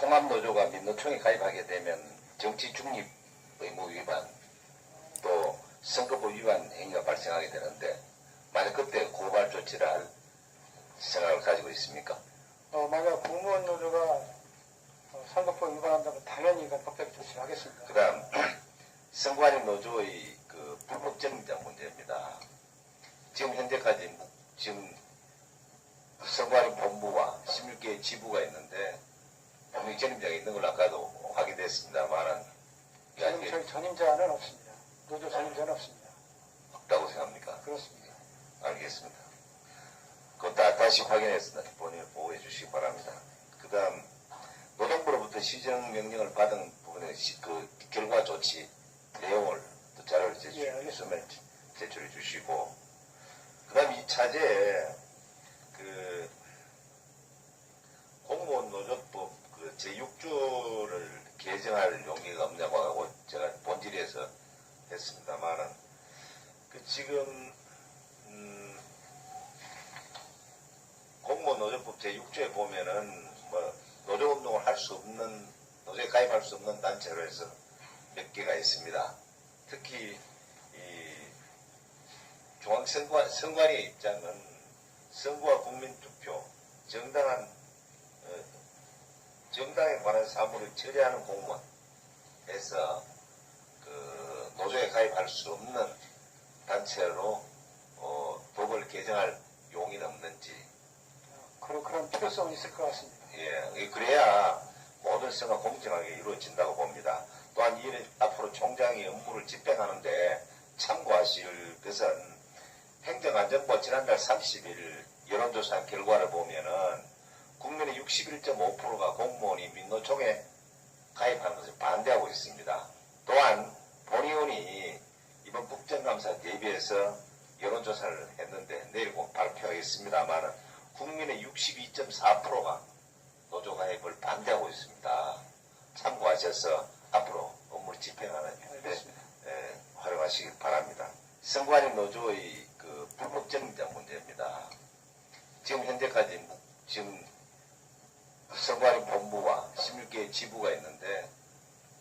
통합노조가 민노총에 가입하게 되면 정치 중립 의무 위반 또 선거법 위반 행위가 발생하게 되는데 만약 그때 고발 조치를 할 생각을 가지고 있습니까? 어, 만약 공무원 노조가 어, 선거법 위반한다면 당연히 이건 법적 조치를 하겠습니다. 그 다음 선관위 노조의 그 불법정장 문제입니다. 지금 현재까지 무- 지금 선관위 본부와 16개의 지부가 있는데 전임자가 있는 걸로 아까도 확인됐습니다만은 지금 저희 전임자는 없습니다. 노조 전임자는 없습니다. 없다고 생각합니까? 그렇습니다. 알겠습니다. 그거 다, 다시 확인해서 본인을 보호해 주시기 바랍니다. 그 다음, 노동부로부터 시정 명령을 받은 부분의 시- 그 결과 조치 내용을 또 자료를 예, 제출, 알겠습니다. 수면 제출해 주시고, 그 다음 이 차제에 그 공무원 노조법 그 제6조를 개정할 용의가 없냐고 하고 제가 본질에서 했습니다만은 그 지금 음, 공무원 노조법 제6조에 보면은 뭐 노조 운동을 할 수 없는 노조에 가입할 수 없는 단체로 해서 몇 개가 있습니다. 특히 이 중앙선관 선관위의 입장은 선거와 국민투표 정당한 어, 정당에 관한 사무를 처리하는 공무원에서 그 노조에 가입할 수 없는 단체로 어, 법을 개정할 용의는 없는지 어, 그런, 그런 필요성은 있을 것 같습니다. 예, 그래야 모든 선거가 공정하게 이루어진다고 봅니다. 또한 이 앞으로 총장이 업무를 집행하는데 참고하실 것은 행정안전부 지난달 30일 여론조사 결과를 보면은 국민의 61.5%가 공무원이 민노총에 가입하는 것을 반대하고 있습니다. 또한 본의원이 이번 국정감사 대비해서 여론조사를 했는데 내일 곧 발표하겠습니다만 국민의 62.4%가 노조 가입을 반대하고 있습니다. 참고하셔서 앞으로 업무를 집행하는 데. 에, 활용하시기 바랍니다. 선관위 노조의 그 불법정장 문제입니다. 지금 현재까지 무- 지금 선관위 본부와 16개의 지부가 있는데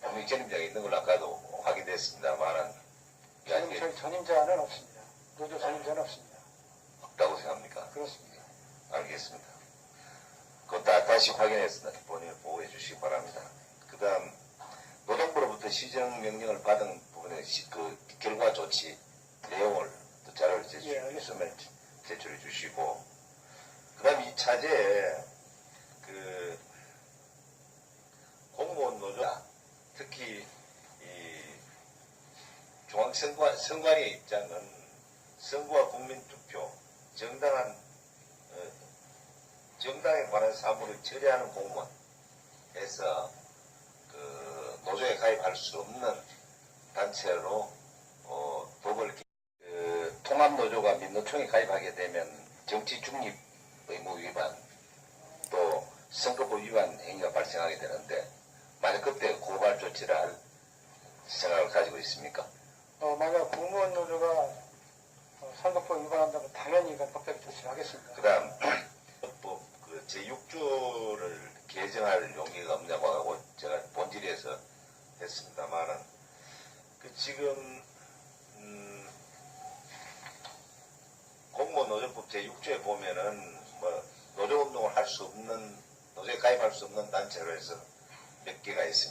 분명히 전임자가 있는 걸로 아까도 확인됐습니다만은 지금 저희 전임자는 없습니다. 노조 전임자는 없습니다. 없다고 생각합니까? 그렇습니다. 알겠습니다. 다, 다시 확인해서 본인을 보호해 주시기 바랍니다. 그 다음, 노동부로부터 시정 명령을 받은 부분의 시- 그 결과 조치 내용을 또 자료를 예, 제출, 알겠습니다. 수면 제출해 주시고, 그 다음 이 차제에 그 공무원 노조가 특히 이 중앙선관, 선관위의 입장은 선거와 국민투표, 정당한 어, 정당에 관한 사무를 처리하는 공무원에서 그 노조에 가입할 수 없는 단체로 어, 법을 개- 그 통합노조가 민노총에 가입하게 되면 정치 중립 의무 위반 또 선거법 위반 행위가 발생하게 되는데 만약 그때 고발 조치를 할 생각을 가지고 있습니까? 어, 만약 공무원 노조가 어, 선거법 위반한다면 당연히 이건 법적 조치를 하겠습니다. 그 다음, 법, 그 제6조를 개정할 용의가 없냐고 하고 제가 본질에서 했습니다만은, 그 지금, 음, 공무원 노조법 제6조에 보면은, 뭐, 노조 운동을 할 수 없는, 노조에 가입할 수 없는 단체로 해서 몇 개가 있습니다.